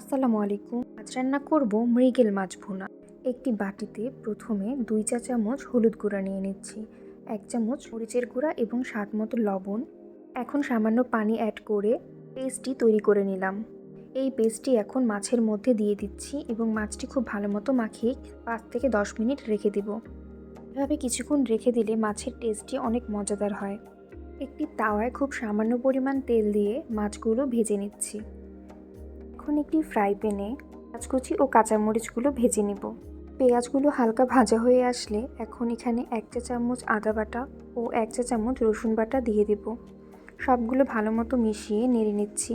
আসসালামু আলাইকুম। আজ রান্না করব মৃগেল মাছ ভুনা। একটি বাটিতে প্রথমে দুই চা চামচ হলুদ গুঁড়া নিয়ে নিচ্ছি, এক চামচ মরিচের গুঁড়া এবং স্বাদ মতো লবণ। এখন সামান্য পানি অ্যাড করে পেস্টটি তৈরি করে নিলাম। এই পেস্টটি এখন মাছের মধ্যে দিয়ে দিচ্ছি এবং মাছটি খুব ভালো মতো মাখিয়ে পাঁচ থেকে দশ মিনিট রেখে দেব। এভাবে কিছুক্ষণ রেখে দিলে মাছের টেস্টটি অনেক মজাদার হয়। একটি তাওয়ায় খুব সামান্য পরিমাণ তেল দিয়ে মাছগুলো ভেজে নিচ্ছি। এখন একটি ফ্রাই প্যানে পেঁয়াজকুচি ও কাঁচামরিচগুলো ভেজে নিব। পেঁয়াজগুলো হালকা ভাজা হয়ে আসলে এখন এখানে এক চা চামচ আদা বাটা ও এক চা চামচ রসুন বাটা দিয়ে দেব। সবগুলো ভালো মতো মিশিয়ে নেড়ে নিচ্ছি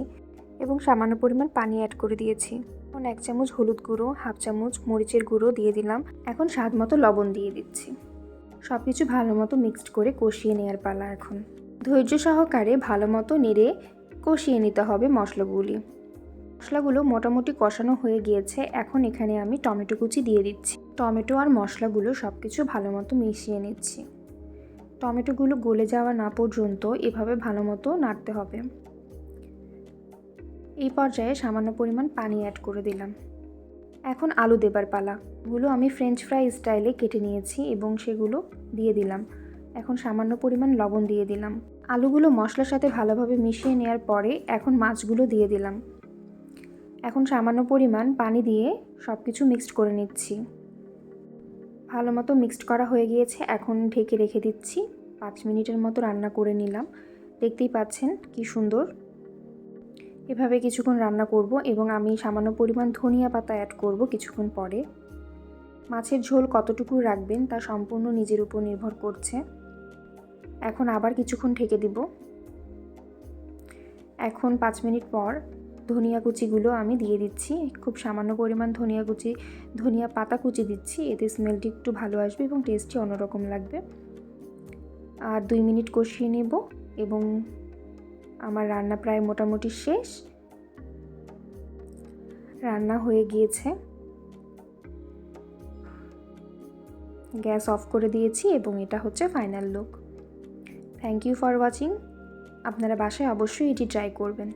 এবং সামান্য পরিমাণ পানি অ্যাড করে দিয়েছি। এখন এক চামচ হলুদ গুঁড়ো, হাফ চামচ মরিচের গুঁড়ো দিয়ে দিলাম। এখন স্বাদ মতো লবণ দিয়ে দিচ্ছি। সব কিছু ভালো মতো মিক্সড করে কষিয়ে নেওয়ার পালা এখন। ধৈর্য সহকারে ভালো মতো নেড়ে কষিয়ে নিতে হবে মশলাগুলি। মশলাগুলো মোটামুটি কষানো হয়ে গিয়েছে। এখন এখানে আমি টমেটো কুচি দিয়ে দিচ্ছি। টমেটো আর মশলাগুলো সব কিছু ভালো মতো মিশিয়ে নিচ্ছি। টমেটোগুলো গলে যাওয়া না পর্যন্ত এভাবে ভালো মতো নাড়তে হবে। এই পর্যায়ে সামান্য পরিমাণ পানি অ্যাড করে দিলাম। এখন আলু দেবার পালা। গুলো আমি ফ্রেঞ্চ ফ্রাই স্টাইলে কেটে নিয়েছি এবং সেগুলো দিয়ে দিলাম। এখন সামান্য পরিমাণ লবণ দিয়ে দিলাম। আলুগুলো মশলার সাথে ভালোভাবে মিশিয়ে নেওয়ার পরে এখন মাছগুলো দিয়ে দিলাম। এখন সামান্য পরিমাণ পানি দিয়ে সব কিছু মিক্সড করে নিচ্ছি। ভালো মতো মিক্সড করা হয়ে গিয়েছে, এখন ঢেকে রেখে দিচ্ছি। পাঁচ মিনিটের মতো রান্না করে নিলাম। দেখতেই পাচ্ছেন কি সুন্দর। এভাবে কিছুক্ষণ রান্না করব এবং আমি সামান্য পরিমাণ ধনিয়া পাতা অ্যাড করব কিছুক্ষণ পরে। মাছের ঝোল কতটুকু রাখবেন তা সম্পূর্ণ নিজের উপর নির্ভর করছে। এখন আবার কিছুক্ষণ ঢেকে দিব। এখন পাঁচ মিনিট পর ধনিয়া কুচিগুলো আমি দিয়ে দিচ্ছি। খুব সামান্য পরিমাণ ধনিয়া কুচি, ধনিয়া পাতা কুচি দিচ্ছি। এতে স্মেলটি একটু ভালো আসবে এবং টেস্টটি অন্যরকম লাগবে। আর দুই মিনিট কষিয়ে নেব এবং আমার রান্না প্রায় মোটামুটি শেষ। রান্না হয়ে গিয়েছে। গ্যাস অফ করে দিয়েছি এবং এটা হচ্ছে final look. Thank you for watching. আপনারা বাসায় অবশ্যই এটি ট্রাই করবেন।